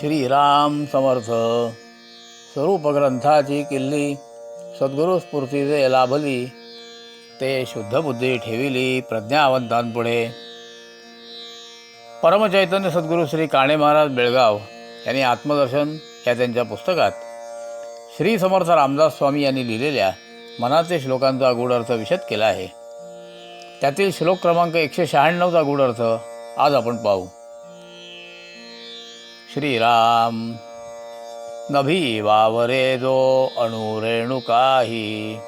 श्रीराम समर्थ। स्वरूप ग्रंथाची किल्ली सद्गुरू स्फूर्तीचे लाभली ते शुद्ध बुद्धी ठेविली प्रज्ञावंतांपुढे. परमचैतन्य सद्गुरू श्री काणे महाराज बेळगाव यांनी आत्मदर्शन या त्यांच्या पुस्तकात. श्री समर्थ रामदास स्वामी यांनी लिहिलेल्या मनाचे श्लोकांचा गूढ अर्थ विशद केला आहे. त्यातील श्लोक क्रमांक एकशे शहाण्णवचा गूढ अर्थ आज आपण पाहू. श्रीराम। नभी वावरे जो अणुरेणुकाही।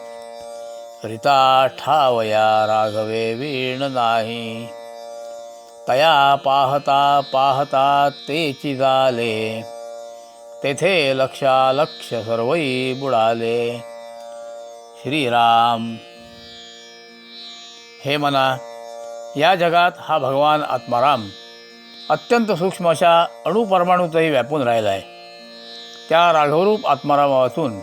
रिता ठावया राघवे वीण नाही तया पाहता पाहता तेची झाले तेथे लक्षालक्ष सर्वई बुडाले। श्रीराम। हे मना या जगात हा भगवान आत्माराम अत्यंत सूक्ष्म अशा अणुपरमाणूतही व्यापून राहिला आहे. त्या राघवरूप आत्मारामापासून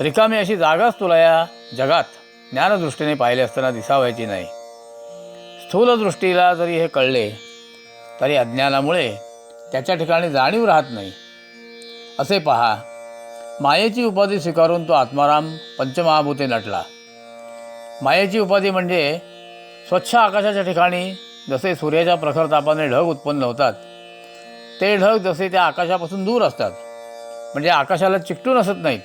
रिकामी अशी जागाच तुला या जगात ज्ञानदृष्टीने पाहिले असताना दिसावायची नाही. स्थूलदृष्टीला जरी हे कळले तरी अज्ञानामुळे त्याच्या ठिकाणी जाणीव राहत नाही. असे पहा मायेची उपाधी स्वीकारून तो आत्माराम पंचमहाभूते नटला. मायेची उपाधी म्हणजे स्वच्छ आकाशाच्या ठिकाणी जसे सूर्याच्या प्रखर तापाने ढग उत्पन्न होतात ते ढग जसे त्या आकाशापासून दूर असतात. म्हणजे आकाशाला चिकटून असत नाहीत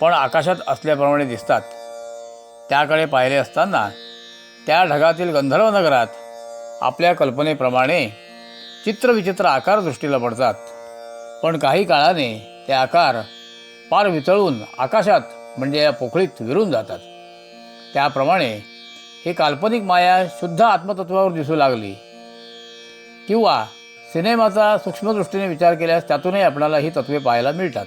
पण आकाशात असल्याप्रमाणे दिसतात. त्याकडे पाहिले असताना त्या ढगातील गंधर्व नगरात आपल्या कल्पनेप्रमाणे चित्रविचित्र आकार दृष्टीला पडतात. पण काही काळाने ते आकार पार वितळून आकाशात म्हणजे या पोकळीत विरून जातात. त्याप्रमाणे ही काल्पनिक माया शुद्ध आत्मतत्वावर दिसू लागली. किंवा सिनेमाचा सूक्ष्मदृष्टीने विचार केल्यास त्यातूनही आपणाला ही तत्वे पाहायला मिळतात.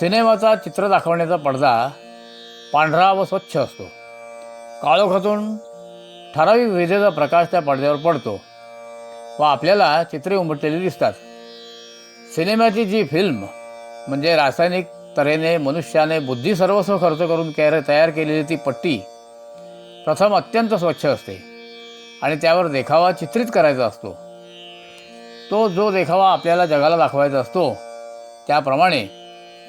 सिनेमाचा चित्र दाखवण्याचा पडदा पांढरा व स्वच्छ असतो. काळोखातून ठराविक विजेचा प्रकाश त्या पडद्यावर पडतो व आपल्याला चित्रे उमटलेली दिसतात. सिनेमाची जी फिल्म म्हणजे रासायनिक तऱ्हेने मनुष्याने बुद्धी सर्वस्व खर्च करून कॅर तयार केलेली ती पट्टी प्रथम अत्यंत स्वच्छ असते आणि त्यावर देखावा चित्रित करायचा असतो. तो जो देखावा आपल्याला जगाला दाखवायचा असतो त्याप्रमाणे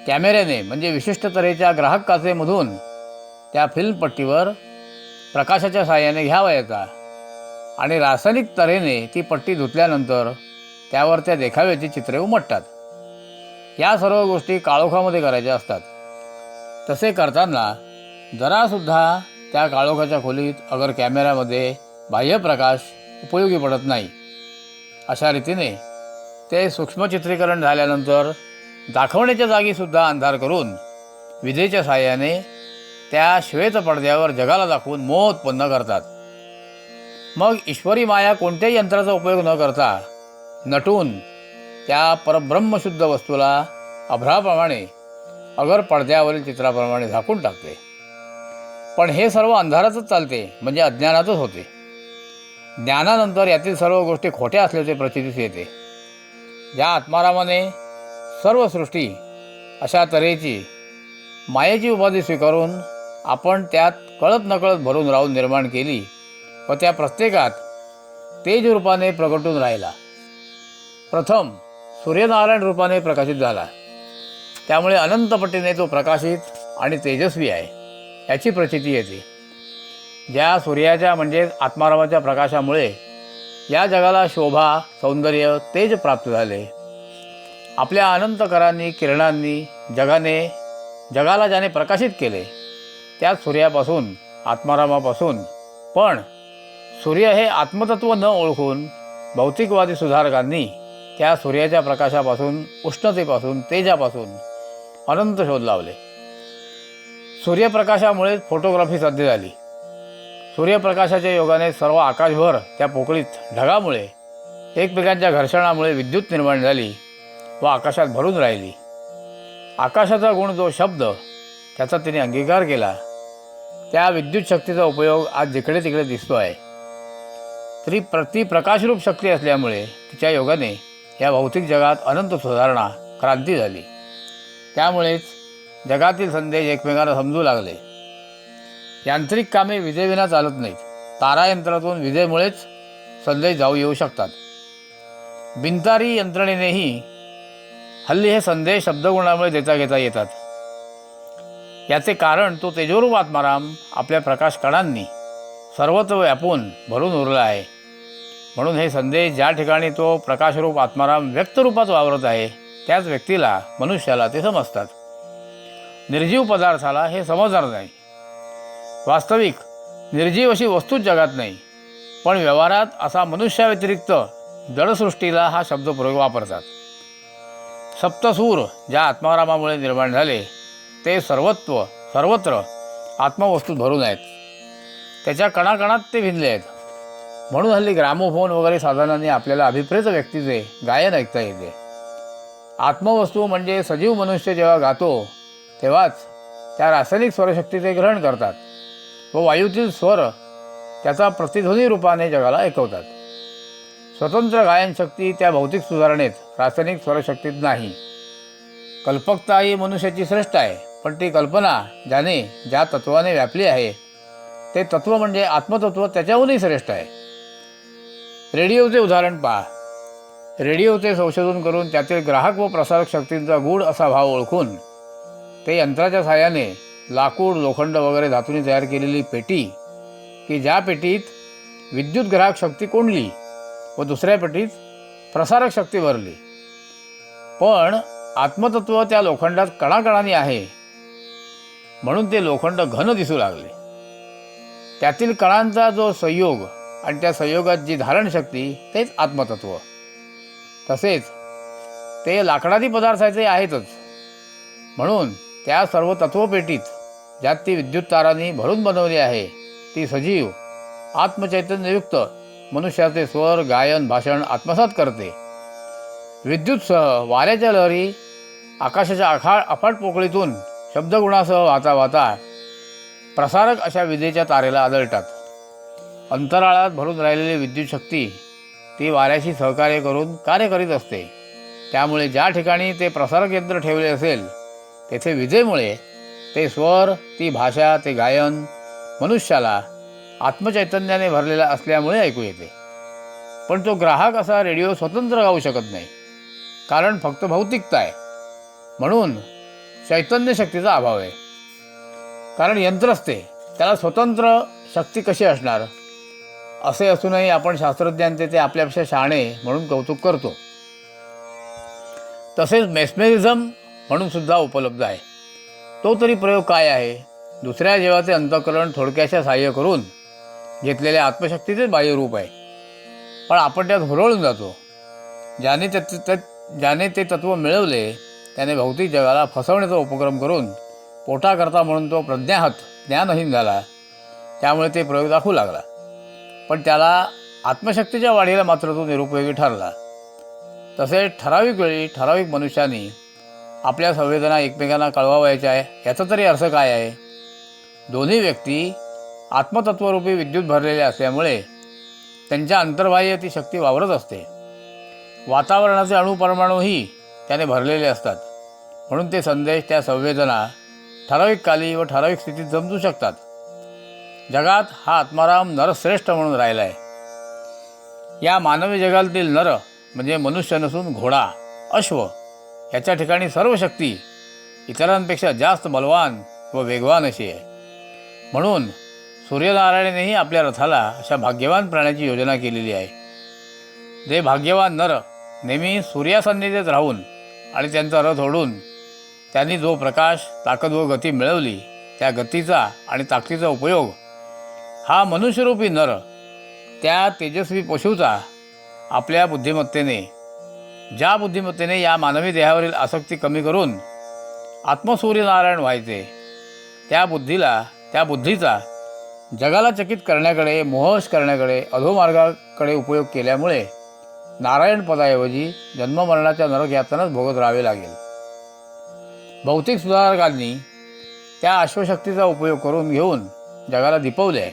कॅमेऱ्याने म्हणजे विशिष्ट तऱ्हेच्या ग्राहक काचेमधून त्या फिल्मपट्टीवर प्रकाशाच्या साहाय्याने घ्यावयाचा आणि रासायनिक तऱ्हेने ती पट्टी धुतल्यानंतर त्यावर त्या देखाव्याची चित्रे उमटतात. या सर्व गोष्टी काळोखामध्ये करायच्या असतात. तसे करताना जरासुद्धा त्या काळोखाच्या खोलीत अगर कॅमेऱ्यामध्ये बाह्यप्रकाश उपयोगी पडत नाही अशा रीतीने ते सूक्ष्मचित्रीकरण झाल्यानंतर दाखवण्याच्या जागीसुद्धा अंधार करून विजेच्या साहाय्याने त्या श्वेत पडद्यावर जगाला दाखवून मोह उत्पन्न करतात. मग ईश्वरी माया कोणत्याही यंत्राचा उपयोग न करता नटून त्या परब्रह्मशुद्ध वस्तूला अभ्राप्रमाणे अगर पडद्यावरील चित्राप्रमाणे झाकून टाकते. पण हे सर्व अंधारातच चालते म्हणजे अज्ञानातच होते. ज्ञानानंतर यातील सर्व गोष्टी खोट्या असल्याचे प्रचितीस येते. या आत्मारामाने सर्व सृष्टी अशा तऱ्हेची मायेची उपाधी स्वीकारून आपण त्यात कळत नकळत भरून राहून निर्माण केली व त्या प्रत्येकात तेज रूपाने प्रगटून राहिला. प्रथम सूर्यनारायण रूपाने प्रकाशित झाला. त्यामुळे अनंतपटीने तो प्रकाशित आणि तेजस्वी आहे. याची प्रचिती येते. ज्या सूर्याच्या म्हणजे आत्मारामाच्या प्रकाशामुळे या जगाला शोभा सौंदर्य तेज प्राप्त झाले. आपल्या अनंतकरांनी किरणांनी जगाने जगाला ज्याने प्रकाशित केले त्या सूर्यापासून आत्मारामापासून पण सूर्य हे आत्मतत्व न ओळखून भौतिकवादी सुधारकांनी त्या सूर्याच्या प्रकाशापासून उष्णतेपासून तेजापासून अनंत शोध लावले. सूर्यप्रकाशामुळेच फोटोग्राफी साध्य झाली. सूर्यप्रकाशाच्या योगाने सर्व आकाशभर त्या पोकळीत ढगामुळे एकमेकांच्या घर्षणामुळे विद्युत निर्माण झाली व आकाशात भरून राहिली. आकाशाचा गुण जो शब्द त्याचा तिने अंगीकार केला. त्या विद्युत शक्तीचा उपयोग आज जिकडे तिकडे दिसतो आहे. तरी प्रति प्रकाशरूप शक्ती असल्यामुळे तिच्या योगाने या भौतिक जगात अनंत सुधारणा क्रांती झाली. त्यामुळेच जगातील संदेश एकमेकांना समजू लागले. यांत्रिक कामे विजेविना चालत नाहीत. तारायंत्रातून विजेमुळेच संदेश जाऊ येऊ शकतात. बिनतारी यंत्रणेनेही हल्ली हे संदेश शब्दगुणामुळे देता घेता येतात. याचे कारण तो तेजोरूप आत्माराम आपल्या प्रकाश कणांनी सर्वत्र व्यापून भरून उरला आहे. म्हणून हे संदेश ज्या ठिकाणी तो प्रकाशरूप आत्माराम व्यक्तरूपात वावरत आहे त्याच व्यक्तीला मनुष्याला ते समजतात. निर्जीव पदार्थाला हे समजणार नाही. वास्तविक निर्जीव अशी वस्तूच जगात नाही. पण व्यवहारात असा मनुष्याव्यतिरिक्त जडसृष्टीला हा शब्दप्रयोग वापरतात. सप्तसूर ज्या आत्मारामामुळे निर्माण झाले ते सर्वत्व सर्वत्र आत्मवस्तूत भरून आहेत. त्याच्या कणाकणात ते भिनले आहेत. म्हणून हल्ली ग्रामोफोन वगैरे साधनांनी आपल्याला अभिप्रेत व्यक्तीचे गायन ऐकता येते. आत्मवस्तू म्हणजे सजीव मनुष्य जेव्हा गातो तेव्हाच त्या रासायनिक स्वरशक्तीचे ग्रहण करतात व वायूतील स्वर त्याचा प्रतिध्वनी रूपाने जगाला ऐकवतात. स्वतंत्र गायन शक्ती त्या भौतिक सुधारणेत रासायनिक स्वरशक्तीत नाही. कल्पकता ही मनुष्याची श्रेष्ठ आहे पण ती कल्पना ज्याने ज्या तत्वाने व्यापली आहे ते तत्व म्हणजे आत्मतत्व त्याच्याहूनही श्रेष्ठ आहे. रेडिओचे उदाहरण पहा. रेडिओचे संशोधन करून त्यातील ग्राहक व प्रसारक शक्तींचा गूढ असा भाव ओळखून ते यंत्राच्या साहाय्याने लाकूड लोखंड वगैरे धातूने तयार केलेली पेटी की ज्या पेटीत विद्युत ग्राहक शक्ती कोंडली व दुसऱ्या पेटीत प्रसारक शक्ती भरली. पण आत्मतत्व त्या लोखंडात कणाकणाने आहे म्हणून ते लोखंड घन दिसू लागले. त्यातील कणांचा जो संयोग आणि त्या संयोगात जी धारणशक्ती तेच आत्मतत्व. तसेच ते लाकडादी पदार्थाचे आहेतच. म्हणून त्या सर्व तत्वपेटीत ज्यात ती विद्युत तारांनी भरून बनवली आहे ती सजीव आत्मचैतन्ययुक्त मनुष्याचे स्वर गायन भाषण आत्मसात करते. विद्युतसह वाऱ्याच्या लहरी आकाशाच्या आखाळ अफाट पोकळीतून शब्दगुणासह वाहता वाहता प्रसारक अशा विजेच्या तारेला आदळतात. अंतराळात भरून राहिलेली विद्युत शक्ती ती वाऱ्याशी सहकार्य करून कार्य करीत असते. त्यामुळे ज्या ठिकाणी ते प्रसारक यंत्र ठेवले असेल तेथे विजेमुळे ते स्वर ती भाषा ते गायन मनुष्याला आत्मचैतन्याने भरलेला असल्यामुळे ऐकू येते. पण तो ग्राहक असा रेडिओ स्वतंत्र गाऊ शकत नाही कारण फक्त भौतिकता आहे. म्हणून चैतन्य शक्तीचा अभाव आहे. कारण यंत्रच ते त्याला स्वतंत्र शक्ती कशी असणार? असे असूनही आपण शास्त्रज्ञांचे ते आपल्यापेक्षा शहाणे म्हणून कौतुक करतो. तसेच मेस्मेरिझम म्हणूनसुद्धा उपलब्ध आहे. तो तरी प्रयोग काय आहे? दुसऱ्या जीवाचे अंतकरण थोडक्याशा सहाय्य करून घेतलेल्या आत्मशक्तीचे बाह्यरूप आहे. पण आपण त्यात हुरळून जातो. ज्याने ते ज्याने ते तत्व मिळवले त्याने भौतिक जगाला फसवण्याचा उपक्रम करून पोटाकरता म्हणून तो प्रज्ञाहत ज्ञानहीन झाला. त्यामुळे ते प्रयोग दाखवू लागला. पण त्याला आत्मशक्तीच्या वाढीला मात्र तो निरुपयोगी ठरला. तसेच ठराविक वेळी ठराविक मनुष्याने आपल्या संवेदना एकमेकांना कळवावयाच्या आहे. याचा तरी अर्थ काय आहे? दोन्ही व्यक्ती आत्मतत्वरूपी विद्युत भरलेल्या असल्यामुळे त्यांच्या अंतर्बाह्य ती शक्ती वावरत असते. वातावरणाचे अणुपरमाणूही त्याने भरलेले असतात. म्हणून ते संदेश त्या संवेदना ठराविक काली व ठराविक स्थितीत जमजू शकतात. जगात हा आत्माराम नरश्रेष्ठ म्हणून राहिला आहे या मानवी जगातील नर म्हणजे मनुष्य नसून घोडा अश्व याच्या ठिकाणी सर्व शक्ती इतरांपेक्षा जास्त बलवान व वेगवान अशी आहे. म्हणून सूर्यनारायणानेही आपल्या रथाला अशा भाग्यवान प्राण्याची योजना केलेली आहे. जे भाग्यवान नर नेहमी सूर्यासन्निधीत राहून आणि त्यांचा रथ ओढून त्यांनी जो प्रकाश ताकद व गती मिळवली त्या गतीचा आणि ताकदीचा उपयोग हा मनुष्यरूपी नर त्या तेजस्वी पशूचा आपल्या बुद्धिमत्तेने ज्या बुद्धिमत्तेने या मानवी देहावरील आसक्ती कमी करून आत्मसूर्यनारायण व्हायचे त्या बुद्धीला त्या बुद्धीचा जगाला चकित करण्याकडे मोहश करण्याकडे अधोमार्गाकडे उपयोग केल्यामुळे नारायण पदाऐवजी जन्ममरणाच्या नरक यातनाच भोगत राहावे लागेल. भौतिक सुधारकांनी त्या अश्वशक्तीचा उपयोग करून घेऊन जगाला दिपवले. आहे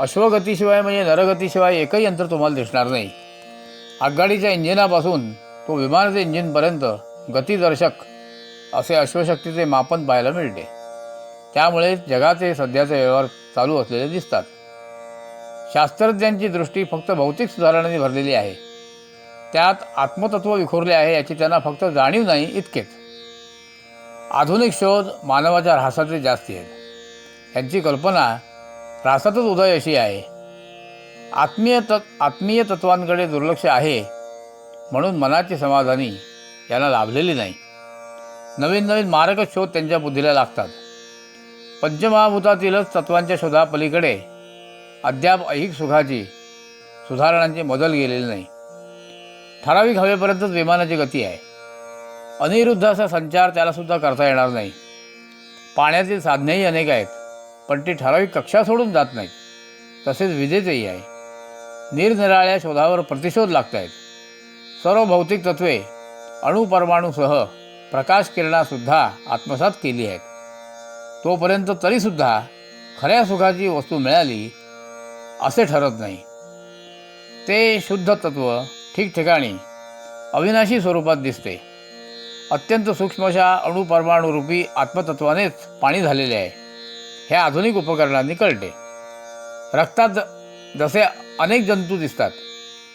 अश्वगतीशिवाय म्हणजे नरगतीशिवाय एकही यंत्र तुम्हाला दिसणार नाही. आगगाडीच्या इंजिनापासून तो विमानाचे इंजिनपर्यंत गतिदर्शक असे अश्वशक्तीचे मापन पाहायला मिळते. त्यामुळे जगाचे सध्याचे व्यवहार चालू असलेले दिसतात. शास्त्रज्ञांची दृष्टी फक्त भौतिक सुधारणांनी भरलेली आहे. त्यात आत्मतत्व विखुरले आहे याची त्यांना फक्त जाणीव नाही इतकेच. आधुनिक शोध मानवाच्या ऱ्हासाचे जास्ती आहेत. यांची कल्पना ऱ्हासातच उदय अशी आहे. आत्मीय तत् आत्मीय तत्वांकडे दुर्लक्ष आहे म्हणून मनाची समाधानी यांना लाभलेली नाही. नवीन नवीन मार्ग शोध त्यांच्या बुद्धीला लागतात. पंचमहाभूतातीलच तत्वांच्या शोधापलीकडे अद्याप ऐहिक सुखाची सुधारणांची मदल गेलेली नाही. ठराविक हवेपर्यंतच विमानाची गती आहे. अनिरुद्ध असा संचार त्यालासुद्धा करता येणार नाही. पाण्यातील साधनेही अनेक आहेत पण ती ठराविक कक्षा सोडून जात नाहीत. तसेच विजेचेही आहे. निरनिराळ्या शोधावर प्रतिशोध लागत आहेत सर्व भौतिक तत्वे अणुपरमाणूसह प्रकाश किरणासुद्धा आत्मसात केली आहेत. तोपर्यंत तरीसुद्धा खऱ्या सुखाची वस्तू मिळाली असे ठरत नाही. ते शुद्ध तत्व ठिकठिकाणी अविनाशी स्वरूपात दिसते. अत्यंत सूक्ष्मशा अणुपरमाणुरूपी आत्मतत्वानेच पाणी झालेले आहे. हे आधुनिक उपकरणांनी कळते. रक्तात जसे अनेक जंतू दिसतात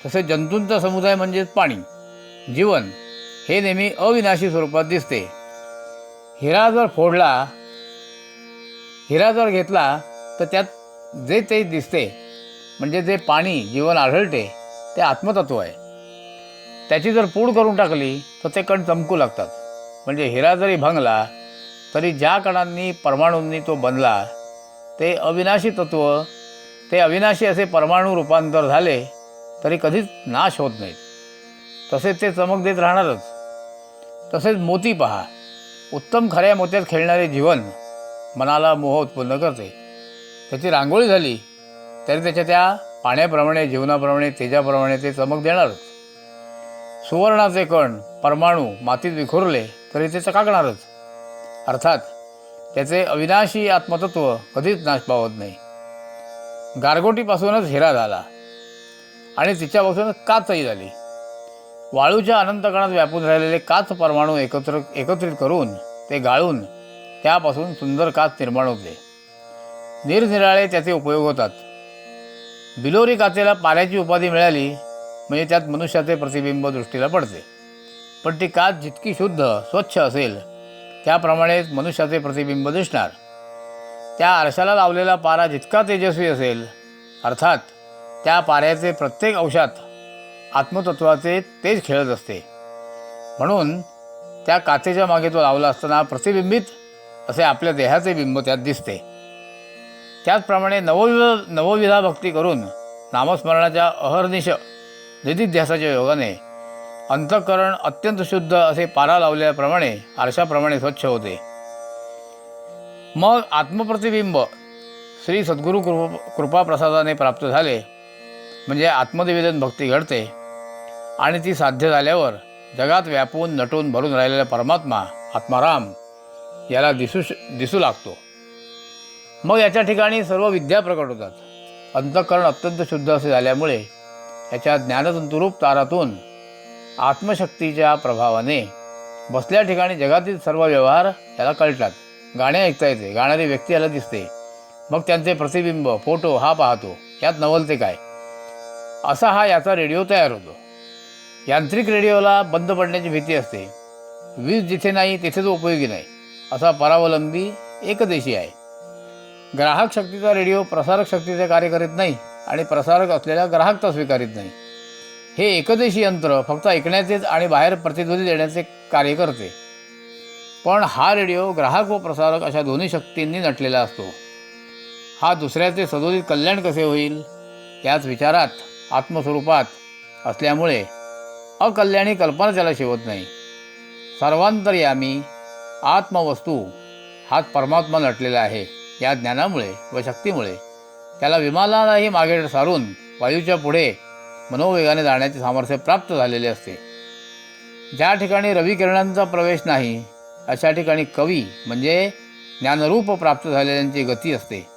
तसे जंतूंचा समुदाय म्हणजेच पाणी जीवन हे नेहमी अविनाशी स्वरूपात दिसते. हिरा जर फोडला हिरा जर घेतला तर त्यात जे ते दिसते म्हणजे जे पाणी जीवन आढळते ते आत्मतत्व आहे. त्याची जर पूड करून टाकली तर ते कण चमकू लागतात. म्हणजे हिरा जरी भंगला तरी ज्या कणांनी परमाणूंनी तो बनला ते अविनाशी तत्व ते अविनाशी असे परमाणू रूपांतर झाले तरी कधीच नाश होत नाहीत. तसेच ते चमक देत राहणारच. तसेच मोती पहा. उत्तम खऱ्या मोत्यात खेळणारे जीवन मनाला मोह उत्पन्न करते. त्याची रांगोळी झाली तरी त्याच्या त्या पाण्याप्रमाणे जीवनाप्रमाणे तेजाप्रमाणे ते चमक देणारच. सुवर्णाचे कण परमाणू मातीत विखुरले तरी ते चकाकणारच. अर्थात त्याचे अविनाशी आत्मतत्व कधीच नाश पावत नाही. गारगोटीपासूनच हिरा झाला. आणि तिच्यापासूनच काचही झाली. वाळूच्या अनंतकणात व्यापून राहिलेले काच परमाणू एकत्र एकत्रित करून ते गाळून त्यापासून सुंदर काच निर्माण होते. निरनिराळे त्याचे उपयोग होतात. बिलोरी काचेला पाण्याची उपाधी मिळाली म्हणजे त्यात मनुष्याचे प्रतिबिंब दृष्टीला पडते. पण ती काच जितकी शुद्ध स्वच्छ असेल त्याप्रमाणेच मनुष्याचे प्रतिबिंब दिसणार. त्या आरशाला लावलेला पारा जितका तेजस्वी असेल अर्थात त्या पाऱ्याचे प्रत्येक अंशात आत्मतत्वाचे तेज खेळत असते. म्हणून त्या काचेच्या मागे तो लावला असताना प्रतिबिंबित असे आपल्या देहाचे बिंब त्यात दिसते. त्याचप्रमाणे नवविध नवविधा भक्ती करून नामस्मरणाच्या अहर्निश निधिध्यासाच्या योगाने अंतःकरण अत्यंत शुद्ध असे पारा लावल्याप्रमाणे आरशाप्रमाणे स्वच्छ होते. मग आत्मप्रतिबिंब. श्री सद्गुरू कृप कृपाप्रसादाने प्राप्त झाले. म्हणजे आत्मनिवेदन भक्ती घडते. आणि ती साध्य झाल्यावर जगात व्यापून नटून भरून राहिलेला परमात्मा आत्माराम याला दिसू श दिसू लागतो. मग याच्या ठिकाणी सर्व विद्या प्रकट होतात. अंतःकरण अत्यंत शुद्ध असे झाल्यामुळे याच्या ज्ञानतंतुरूप तारातून आत्मशक्तीच्या प्रभावाने बसल्या ठिकाणी जगातील सर्व व्यवहार याला कळतात. गाणे ऐकता येते गाणारी व्यक्ती याला दिसते. मग त्यांचे प्रतिबिंब फोटो हा पाहतो. यात नवलते काय? असा हा याचा रेडिओ तयार होतो. यांत्रिक रेडिओला बंद पडण्याची भीती असते. वीज जिथे नाही तिथे तो उपयोगी नाही. असा परावलंबी एकदेशी आहे. ग्राहक शक्तीचा रेडिओ प्रसारक शक्तीचे कार्य करीत नाही आणि प्रसारक असलेला ग्राहकता स्वीकारीत नाही. हे एकदेशी यंत्र फक्त ऐकण्याचेच आणि बाहेर प्रतिध्वनी देण्याचे कार्य करते. पण हा रेडिओ ग्राहक व प्रसारक अशा दोन्ही शक्तींनी नटलेला असतो. हा दुसऱ्याचे सदोदित कल्याण कसे होईल? याच विचारात आत्मस्वरूपात असल्यामुळे अकल्याणी कल्पना त्याला शिवत नाही. सर्वांतर्यामी आत्मवस्तू हाच परमात्मा नटलेला आहे. या ज्ञानामुळे व शक्तीमुळे त्याला विमानालाही मागे सारून वायूच्या पुढे मनोवेगाने जाण्याचे सामर्थ्य प्राप्त झालेले असते. ज्या ठिकाणी रविकिरणांचा प्रवेश नाही अशा ठिकाणी कवी म्हणजे ज्ञानरूप प्राप्त झालेल्यांची गती असते.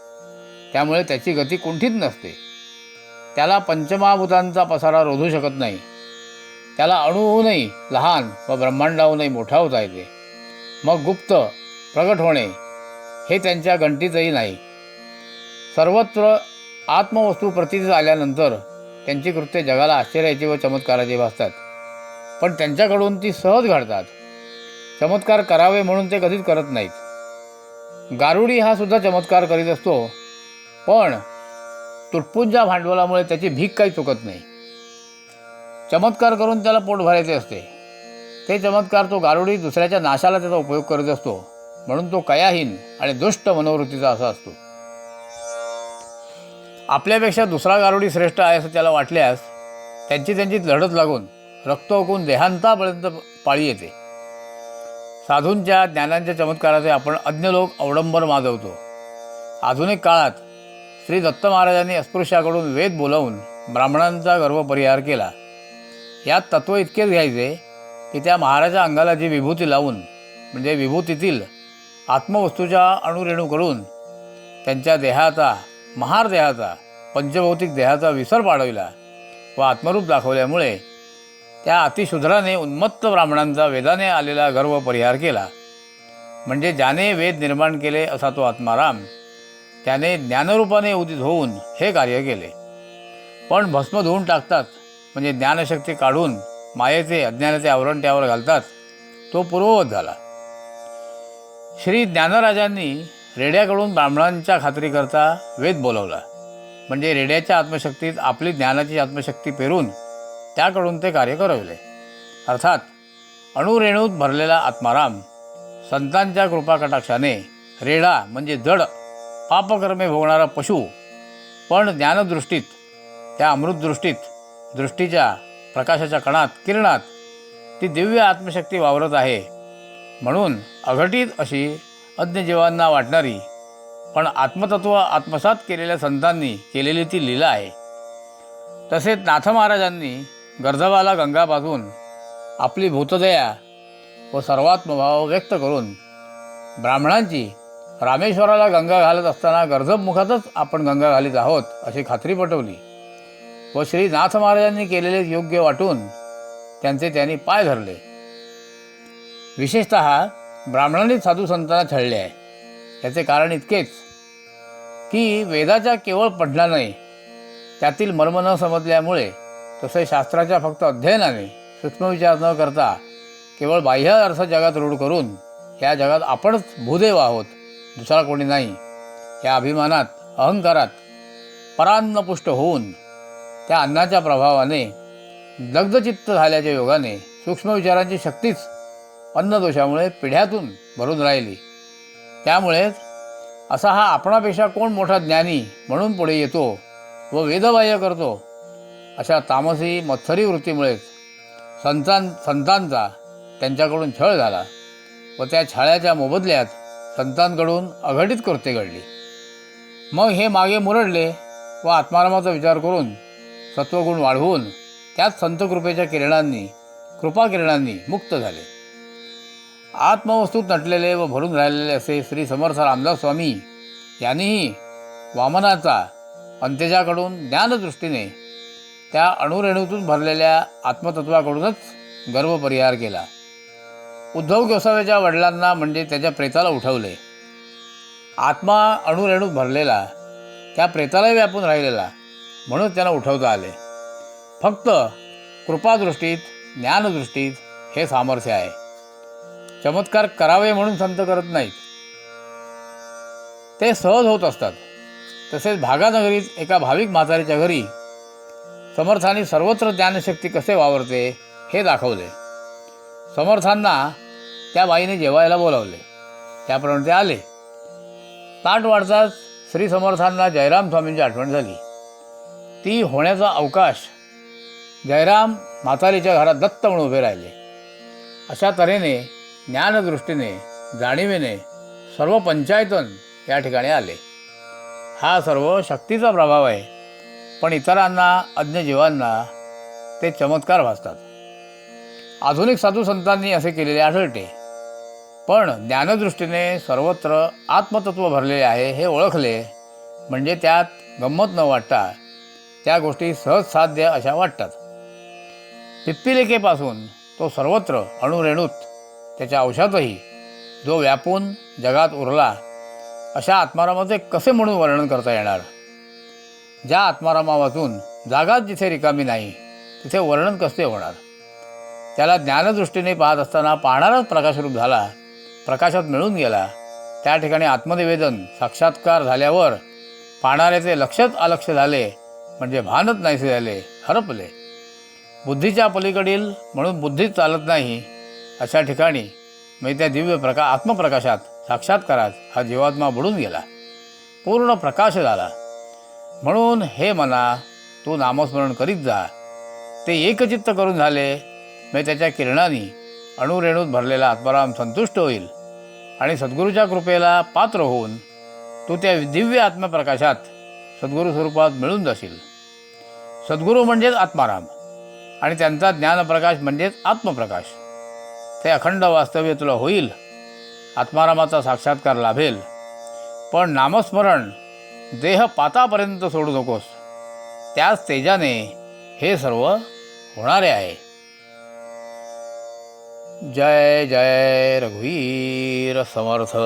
त्यामुळे त्याची गती कुंठित नसते. त्याला पंचमहाभूतांचा पसारा रोधू शकत नाही. त्याला अणूहूनही लहान व ब्रह्मांडाहूनही मोठा होता येते. मग गुप्त प्रगट होणे हे त्यांच्या गणतीतही नाही. सर्वत्र आत्मवस्तू प्रतीत आल्यानंतर त्यांची कृत्ये जगाला आश्चर्याची व चमत्काराची भासतात. पण त्यांच्याकडून ती सहज घडतात. चमत्कार करावे म्हणून ते कधीच करत नाहीत. गारुडी हा सुद्धा चमत्कार करीत असतो पण तुटपुंजा भांडवलामुळे त्याची भीक काही चुकत नाही. चमत्कार करून त्याला पोट भरायचे असते. ते चमत्कार तो गारुडी दुसऱ्याच्या नाशाला त्याचा उपयोग करत असतो म्हणून तो कयाहीन आणि दुष्ट मनोवृत्तीचा असा असतो. आपल्यापेक्षा दुसरा गारुडी श्रेष्ठ आहे असं त्याला वाटल्यास त्यांची त्यांची लढत लागून रक्त ओकून देहांतापर्यंत पाळी येते. साधूंच्या ज्ञानांच्या चमत्काराचे आपण अज्ञ लोक अवडंबर माजवतो. आधुनिक काळात श्री दत्त महाराजांनी अस्पृश्याकडून वेद बोलावून ब्राह्मणांचा गर्व परिहार केला. यात तत्त्व इतकेच घ्यायचे की त्या महाराजा अंगाला जी विभूती लावून म्हणजे विभूतीतील आत्मवस्तूच्या अणुरेणू करून त्यांच्या देहाचा महार देहाचा पंचभौतिक देहाचा विसर पाडविला व आत्मरूप दाखवल्यामुळे त्या अतिशुद्राने उन्मत्त ब्राह्मणांचा वेदाने आलेला गर्व परिहार केला. म्हणजे ज्याने वेद निर्माण केले असा तो आत्माराम त्याने ज्ञानरूपाने उदित होऊन हे कार्य केले. पण भस्म धुवून टाकतात म्हणजे ज्ञानशक्ती काढून मायेचे अज्ञानाचे आवरण त्यावर घालतात तो पूर्ववत झाला. श्री ज्ञानराजांनी रेड्याकडून ब्राह्मणांच्या खात्रीकरता वेद बोलवला. म्हणजे रेड्याच्या आत्मशक्तीत आपली ज्ञानाची आत्मशक्ती पेरून त्याकडून ते कार्य करविले. अर्थात अणुरेणूत भरलेला आत्माराम संतांच्या कृपाकटाक्षाने रेडा म्हणजे जड पापकर्मे भोगणारा पशु पण ज्ञानदृष्टीत त्या अमृतदृष्टीत दृष्टीच्या प्रकाशाच्या कणात किरणात ती दिव्य आत्मशक्ती वावरत आहे. म्हणून अघटित अशी अज्ञजीवांना वाटणारी पण आत्मतत्व आत्मसात केलेल्या संतांनी केलेली ती लीला आहे. तसेच नाथ महाराजांनी गर्धवाला गंगापासून आपली भूतदया व सर्वात्मभाव व्यक्त करून ब्राह्मणांची रामेश्वराला गंगा घालत असताना गर्धब मुखातच आपण गंगा घालीत आहोत अशी खात्री पटवली व श्री नाथ महाराजांनी केलेले योग्य वाटून त्यांचे त्यांनी पाय धरले. विशेषत ब्राह्मणांनी साधू संतांना छळले आहे. याचे कारण इतकेच की वेदाच्या केवळ पठणाने त्यातील मर्म न समजल्यामुळे तसे शास्त्राच्या फक्त अध्ययनाने सूक्ष्मविचार न करता केवळ बाह्य अर्थ जगात रूढ करून या जगात आपणच भूदेव आहोत दुसरा कोणी नाही. या अभिमानात अहंकारात परान्नपुष्ट होऊन त्या अन्नाच्या प्रभावाने दग्धचित्त झाल्याच्या योगाने सूक्ष्म विचारांची शक्तीच अन्नदोषामुळे पिढ्यातून भरून राहिली. त्यामुळेच असा हा आपणापेक्षा कोण मोठा ज्ञानी म्हणून पुढे येतो व वेदबाह्य करतो अशा तामसी मत्सरी वृत्तीमुळेच संतां संतांचा त्यांच्याकडून छळ झाला व त्या छळाच्या मोबदल्यात संतांकडून अघटित कृत्य घडली. मग हे मागे मुरडले व आत्मारामाचा विचार करून सत्वगुण वाढवून त्याच संतकृपेच्या किरणांनी कृपाकिरणांनी मुक्त झाले. आत्मवस्तूत नटलेले व भरून राहिलेले असे श्री समर्थ रामदास स्वामी यांनीही वामनाचा अंत्यजाकडून ज्ञानदृष्टीने त्या अणुरेणूतून भरलेल्या आत्मतत्वाकडूनच गर्वपरिहार केला. उद्धव गोसाव्याच्या वडिलांना म्हणजे त्याच्या प्रेताला उठवले. आत्मा अणुरेणूत भरलेला त्या प्रेतालाही व्यापून राहिलेला म्हणून त्यांना उठवता आले. फक्त कृपादृष्टीत ज्ञानदृष्टीत हे सामर्थ्य आहे. चमत्कार करावे म्हणून संत करत नाहीत. ते सहज होत असतात. तसेच भागानगरीत एका भाविक म्हातारीच्या घरी समर्थांनी सर्वत्र ज्ञानशक्ती कसे वावरते हे दाखवले. समर्थांना त्या बाईने जेवायला बोलावले. त्याप्रमाणे ते आले. ताट वाढताच श्री समर्थांना जयराम स्वामींची आठवण झाली. ती होण्याचा अवकाश जयराम म्हातारीच्या घरात दत्त म्हणून उभे राहिले. अशा तऱ्हेने ज्ञानदृष्टीने जाणीवेने सर्व पंचायतन या ठिकाणी आले. हा सर्व शक्तीचा प्रभाव आहे. पण इतरांना अज्ञ जीवांना ते चमत्कार भासतात. आधुनिक साधू संतांनी असे केलेले आढळते. पण ज्ञानदृष्टीने सर्वत्र आत्मतत्व भरलेले आहे हे ओळखले म्हणजे त्यात गंमत न वाटता त्या गोष्टी सहज साध्य अशा वाटतात. पिप्पिलेकेपासून तो सर्वत्र अणुरेणूत त्याच्या अंशातही जो व्यापून जगात उरला अशा आत्मारामाचे कसे म्हणून वर्णन करता येणार? ज्या आत्मारामा वाचून जागाच जिथे रिकामी नाही तिथे वर्णन कसे होणार? त्याला ज्ञानदृष्टीने पाहत असताना पाहणाराच प्रकाशरूप झाला प्रकाशात मिळून गेला. त्या ठिकाणी आत्मनिवेदन साक्षात्कार झाल्यावर पाहणाऱ्याचे लक्षच अलक्ष झाले म्हणजे भानच नाहीसे झाले हरपले. बुद्धीच्या पलीकडील म्हणून बुद्धीच चालत नाही अशा ठिकाणी म्हणजे त्या दिव्य प्रका आत्मप्रकाशात साक्षात्कारात हा जीवात्मा बुडून गेला. पूर्ण प्रकाश झाला. म्हणून हे मना तू नामस्मरण करीत जा. ते एकचित्त करून झाले. म्हणजे त्याच्या किरणांनी अणुरेणूत भरलेला आत्माराम संतुष्ट होईल आणि सद्गुरूच्या कृपेला पात्र होऊन तू त्या दिव्य आत्मप्रकाशात सद्गुरू स्वरूपात मिळून जाशील. सद्गुरू म्हणजेच आत्माराम आणि त्यांचा ज्ञानप्रकाश म्हणजेच आत्मप्रकाश. ते अखंड वास्तव्य तुला होईल. आत्मारामाचा साक्षात्कार लाभेल. पण नामस्मरण देह पातापर्यंत सोडू नकोस. त्याच तेजाने हे सर्व होणारे आहे. जय जय रघुवीर समर्थ.